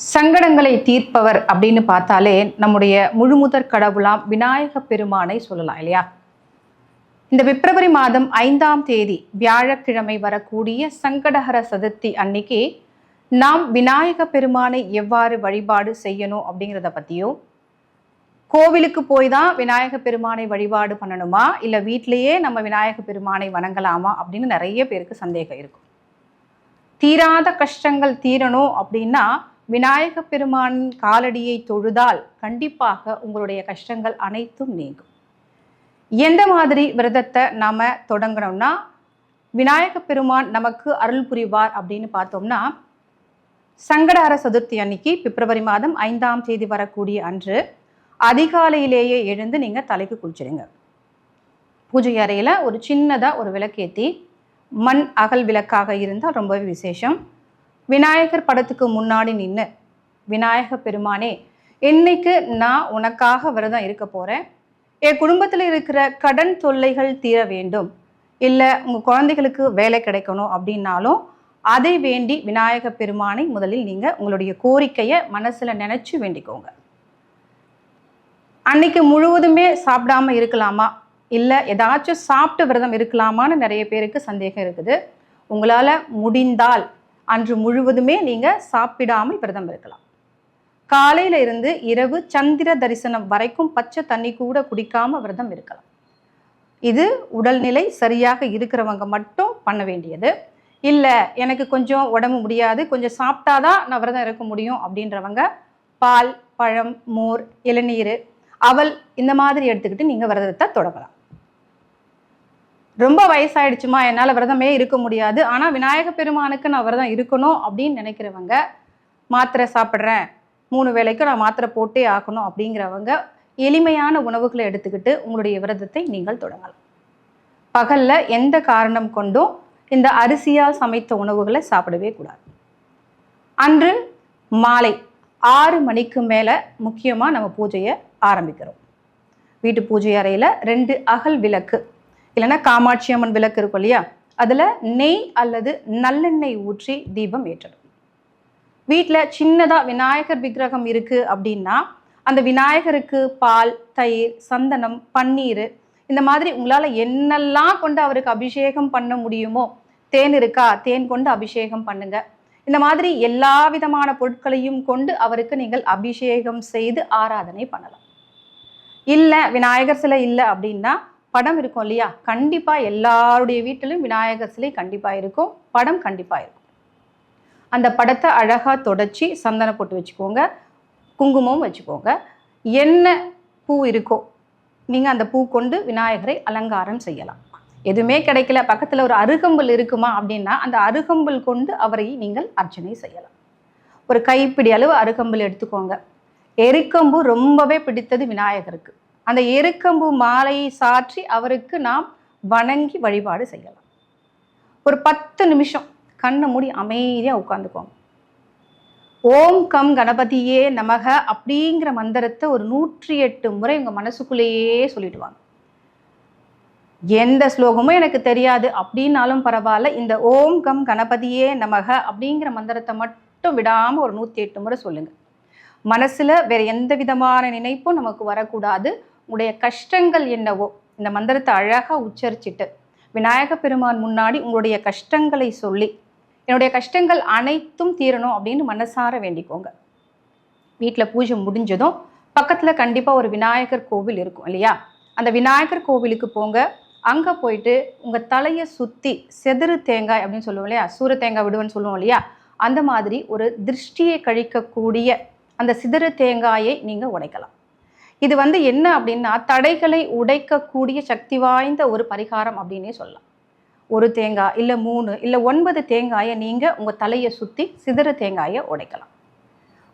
சங்கடங்களை தீர்ப்பவர் அப்படின்னு பார்த்தாலே நம்முடைய முழுமுதற் கடவுளாம் விநாயக பெருமானை சொல்லலாம் இல்லையா? இந்த பிப்ரவரி மாதம் ஐந்தாம் தேதி வியாழக்கிழமை வரக்கூடிய சங்கடஹர சதுர்த்தி அன்னைக்கு நாம் விநாயக பெருமானை எவ்வாறு வழிபாடு செய்யணும் அப்படிங்கிறத பற்றியும் கோவிலுக்கு போய் தான் விநாயக பெருமானை வழிபாடு பண்ணணுமா? இல்லை வீட்டிலேயே நம்ம விநாயக பெருமானை வணங்கலாமா? அப்படின்னு நிறைய பேருக்கு சந்தேகம் இருக்கும். தீராத கஷ்டங்கள் தீரணும் அப்படின்னா விநாயக பெருமானின் காலடியை தொழுதால் கண்டிப்பாக உங்களுடைய கஷ்டங்கள் அனைத்தும் நீங்கும். எந்த மாதிரி விரதத்தை நாம் தொடங்கணும்னா விநாயக பெருமான் நமக்கு அருள் புரிவார் அப்படின்னு பார்த்தோம்னா சங்கடார சதுர்த்தி அன்னைக்கு பிப்ரவரி மாதம் ஐந்தாம் தேதி வரக்கூடிய அன்று அதிகாலையிலேயே எழுந்து நீங்கள் தலைக்கு குளிச்சிடுங்க. பூஜை அறையில் ஒரு சின்னதாக ஒரு விளக்கேற்றி மண் அகல் விளக்காக இருந்தால் ரொம்பவே விசேஷம். விநாயகர் படத்துக்கு முன்னாடி நின்று விநாயக பெருமானே இன்னைக்கு நான் உனக்காக விரதம் இருக்க போகிறேன் என் குடும்பத்தில் இருக்கிற கடன் தொல்லைகள் தீர வேண்டும். இல்லை உங்கள் குழந்தைகளுக்கு வேலை கிடைக்கணும் அப்படின்னாலும் அதை வேண்டி விநாயக பெருமானை முதலில் நீங்கள் உங்களுடைய கோரிக்கையை மனசில் நினச்சி வேண்டிக்கோங்க. அன்னைக்கு முழுவதுமே சாப்பிடாம இருக்கலாமா? இல்லை ஏதாச்சும் சாப்பிட்டு விரதம் இருக்கலாமான்னு நிறைய பேருக்கு சந்தேகம் இருக்குது. உங்களால் முடிந்தால் அன்று முழுவதுமே நீங்கள் சாப்பிடாமல் விரதம் இருக்கலாம். காலையில இருந்து இரவு சந்திர தரிசனம் வரைக்கும் பச்சை தண்ணி கூட குடிக்காம விரதம் இருக்கலாம். இது உடல்நிலை சரியாக இருக்கிறவங்க மட்டும் பண்ண வேண்டியது. இல்லை எனக்கு கொஞ்சம் உடம்பு முடியாது கொஞ்சம் சாப்பிட்டாதான் நான் விரதம் இருக்க முடியும் அப்படின்றவங்க பால் பழம் மோர் இளநீர் அவல் இந்த மாதிரி எடுத்துக்கிட்டு நீங்கள் விரதத்தை தொடங்கலாம். ரொம்ப வயசாயிடுச்சுமா? என்னால் விரதமே இருக்க முடியாது. ஆனால் விநாயக பெருமானுக்கு நான் விரதம் இருக்கணும் அப்படின்னு நினைக்கிறவங்க மாத்திரை சாப்பிட்றேன். மூணு வேலைக்கும் நான் மாத்திரை போட்டே ஆகணும் அப்படிங்கிறவங்க எளிமையான உணவுகளை எடுத்துக்கிட்டு உங்களுடைய விரதத்தை நீங்கள் தொடங்கலாம். பகலில் எந்த காரணம் கொண்டும் இந்த அரிசியால் சமைத்த உணவுகளை சாப்பிடவே கூடாது. அன்று மாலை ஆறு மணிக்கு மேலே முக்கியமாக நம்ம பூஜையை ஆரம்பிக்கிறோம். வீட்டு பூஜை அறையில் ரெண்டு அகல் விளக்கு இல்லைன்னா காமாட்சி அம்மன் விளக்கு இருக்கும் இல்லையா? அதில் நெய் அல்லது நல்லெண்ணெய் ஊற்றி தீபம் ஏற்றணும். வீட்டில் சின்னதாக விநாயகர் விக்கிரகம் இருக்குது அப்படின்னா அந்த விநாயகருக்கு பால் தயிர் சந்தனம் பன்னீர் இந்த மாதிரி உங்களால் என்னெல்லாம் கொண்டு அவருக்கு அபிஷேகம் பண்ண முடியுமோ தேன் இருக்கா தேன் கொண்டு அபிஷேகம் பண்ணுங்க. இந்த மாதிரி எல்லா விதமான பொருட்களையும் கொண்டு அவருக்கு நீங்கள் அபிஷேகம் செய்து ஆராதனை பண்ணலாம். இல்லை விநாயகர் சிலை இல்லை அப்படின்னா படம் இருக்கும் இல்லையா? கண்டிப்பாக எல்லாருடைய வீட்டிலும் விநாயகர் சிலை கண்டிப்பாக இருக்கும். படம் கண்டிப்பாக இருக்கும். அந்த படத்தை அழகாக தொடச்சி சந்தனம் போட்டு வச்சுக்கோங்க. குங்குமம் வச்சுக்கோங்க. என்ன பூ இருக்கோ நீங்கள் அந்த பூ கொண்டு விநாயகரை அலங்காரம் செய்யலாம். எதுவுமே கிடைக்கல. பக்கத்தில் ஒரு அருகம்புல் இருக்குமா அப்படின்னா அந்த அருகம்புல் கொண்டு அவரை நீங்கள் அர்ச்சனை செய்யலாம். ஒரு கைப்பிடி அளவு அருகம்புல் எடுத்துக்கோங்க. எருக்கம்பு ரொம்பவே பிடித்தது விநாயகருக்கு. அந்த எருக்கம்பு மாலையை சாற்றி அவருக்கு நாம் வணங்கி வழிபாடு செய்யலாம். ஒரு பத்து நிமிஷம் கண்ணை மூடி அமைதியாக உட்காந்துக்கோங்க ஓம் கம் கணபதியே நமக அப்படிங்கிற மந்திரத்தை ஒரு நூற்றி எட்டு முறை உங்கள் மனசுக்குள்ளேயே சொல்லிடுவாங்க. எந்த ஸ்லோகமும் எனக்கு தெரியாது அப்படின்னாலும் பரவாயில்ல. இந்த ஓம் கம் கணபதியே நமக அப்படிங்கிற மந்திரத்தை மட்டும் விடாமல் ஒரு நூற்றி எட்டு முறை சொல்லுங்கள் மனசில் வேறு எந்த விதமான நினைப்பும் நமக்கு வரக்கூடாது. உடைய கஷ்டங்கள் என்னவோ இந்த மந்திரத்தை அழகாக உச்சரிச்சிட்டு விநாயக பெருமான் முன்னாடி உங்களுடைய கஷ்டங்களை சொல்லி என்னுடைய கஷ்டங்கள் அனைத்தும் தீரணும் அப்படின்னு மனசார வேண்டிக்கோங்க. வீட்டில் பூஜை முடிஞ்சதும் பக்கத்தில் கண்டிப்பாக ஒரு விநாயகர் கோவில் இருக்கும் இல்லையா? அந்த விநாயகர் கோவிலுக்கு போங்க. அங்கே போயிட்டு உங்கள் தலையை சுற்றி செதிரு தேங்காய் அப்படின்னு சொல்லுவோம் இல்லையா? சூர தேங்காய் விடுவேன்னு சொல்லுவோம் இல்லையா? அந்த மாதிரி ஒரு திருஷ்டியை கழிக்கக்கூடிய அந்த சிதறு தேங்காயை நீங்கள் உடைக்கலாம். இது வந்து என்ன அப்படின்னா தடைகளை உடைக்கக்கூடிய சக்தி வாய்ந்த ஒரு பரிகாரம் அப்படின்னே சொல்லலாம். ஒரு தேங்காய் இல்லை மூணு இல்லை ஒன்பது தேங்காயை நீங்கள் உங்கள் தலையை சுற்றி சிதற தேங்காயை உடைக்கலாம்.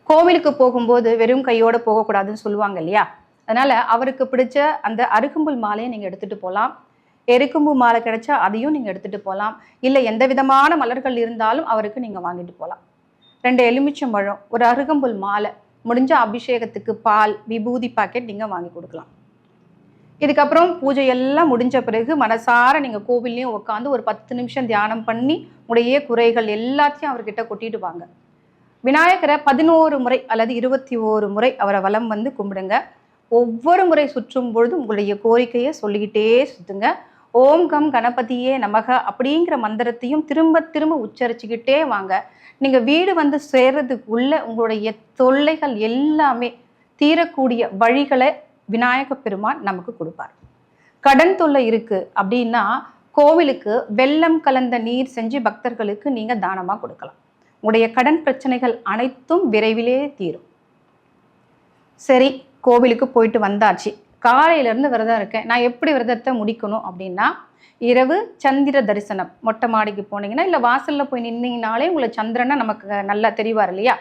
கோவிலுக்கு போகும்போது வெறும் கையோடு போகக்கூடாதுன்னு சொல்லுவாங்க இல்லையா? அதனால் அவருக்கு பிடிச்ச அந்த அருகம்புல் மாலையை நீங்கள் எடுத்துகிட்டு போகலாம் எருக்கும்பு மாலை கிடைச்சா அதையும் நீங்கள் எடுத்துகிட்டு போகலாம் இல்லை எந்த விதமான மலர்கள் இருந்தாலும் அவருக்கு நீங்கள் வாங்கிட்டு போகலாம் ரெண்டு எலுமிச்சம்பழம் ஒரு அருகம்புல் மாலை முடிஞ்ச அபிஷேகத்துக்கு பால் விபூதி பாக்கெட் நீங்கள் வாங்கி கொடுக்கலாம். இதுக்கப்புறம் பூஜை எல்லாம் முடிஞ்ச பிறகு மனசார நீங்கள் கோவில்லையும் உட்காந்து ஒரு பத்து நிமிஷம் தியானம் பண்ணி உடைய குறைகள் எல்லாத்தையும் அவர்கிட்ட கொட்டிட்டு வாங்க. விநாயகரை பதினோரு முறை அல்லது இருபத்தி ஓரு முறை அவரை வலம் வந்து கும்பிடுங்க. ஒவ்வொரு முறை சுற்றும் பொழுது உங்களுடைய கோரிக்கையை சொல்லிக்கிட்டே சுற்றுங்க ஓம் கம் கணபதியே நமக அப்படிங்கிற மந்திரத்தையும் திரும்ப திரும்ப உச்சரிச்சுக்கிட்டே வாங்க. நீங்கள் வீடு வந்து சேர்றதுக்குள்ள உங்களுடைய தொல்லைகள் எல்லாமே தீரக்கூடிய வழிகளை விநாயக பெருமான் நமக்கு கொடுப்பார். கடன் தொல்லை இருக்கு அப்படின்னா கோவிலுக்கு வெள்ளம் கலந்த நீர் செஞ்சு பக்தர்களுக்கு நீங்கள் தானமாக கொடுக்கலாம். உங்களுடைய கடன் பிரச்சனைகள் அனைத்தும் விரைவிலே தீரும். சரி கோவிலுக்கு போயிட்டு வந்தாச்சு. காலையிலேருந்து விரதம் இருக்கேன். நான் எப்படி விரதத்தை முடிக்கணும் அப்படின்னா இரவு சந்திர தரிசனம். மொட்டை மாடிக்கு போனீங்கன்னா இல்லை வாசலில் போய் நின்னீங்கனாலே உங்களை சந்திரனை நமக்கு நல்லா தெரிவார் இல்லையா?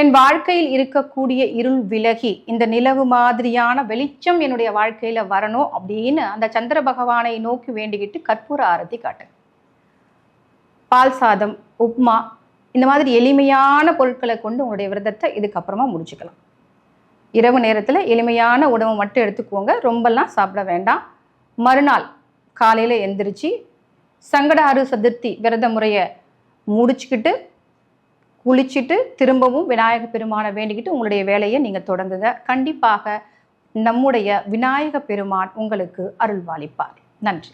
என் வாழ்க்கையில் இருக்கக்கூடிய இருள் விலகி இந்த நிலவு மாதிரியான வெளிச்சம் என்னுடைய வாழ்க்கையில் வரணும் அப்படின்னு அந்த சந்திர பகவானை நோக்கி வேண்டிக்கிட்டு கற்பூர ஆரத்தி காட்டுங்க பால் சாதம் உப்மா இந்த மாதிரி எளிமையான பொருட்களை கொண்டு உங்களுடைய விரதத்தை இதுக்கப்புறமா முடிச்சுக்கலாம். இரவு நேரத்தில் எளிமையான உணவு மட்டும் எடுத்துக்கோங்க. ரொம்பலாம் சாப்பிட வேண்டாம். மறுநாள் காலையில் எந்திரிச்சு சங்கடாறு சதுர்த்தி விரத முறையை முடிச்சுக்கிட்டு குளிச்சுட்டு திரும்பவும் விநாயக பெருமானை வேண்டிக்கிட்டு உங்களுடைய வேலையை நீங்கள் தொடங்குங்க. கண்டிப்பாக நம்முடைய விநாயக பெருமான் உங்களுக்கு அருள்வாளிப்பார். நன்றி.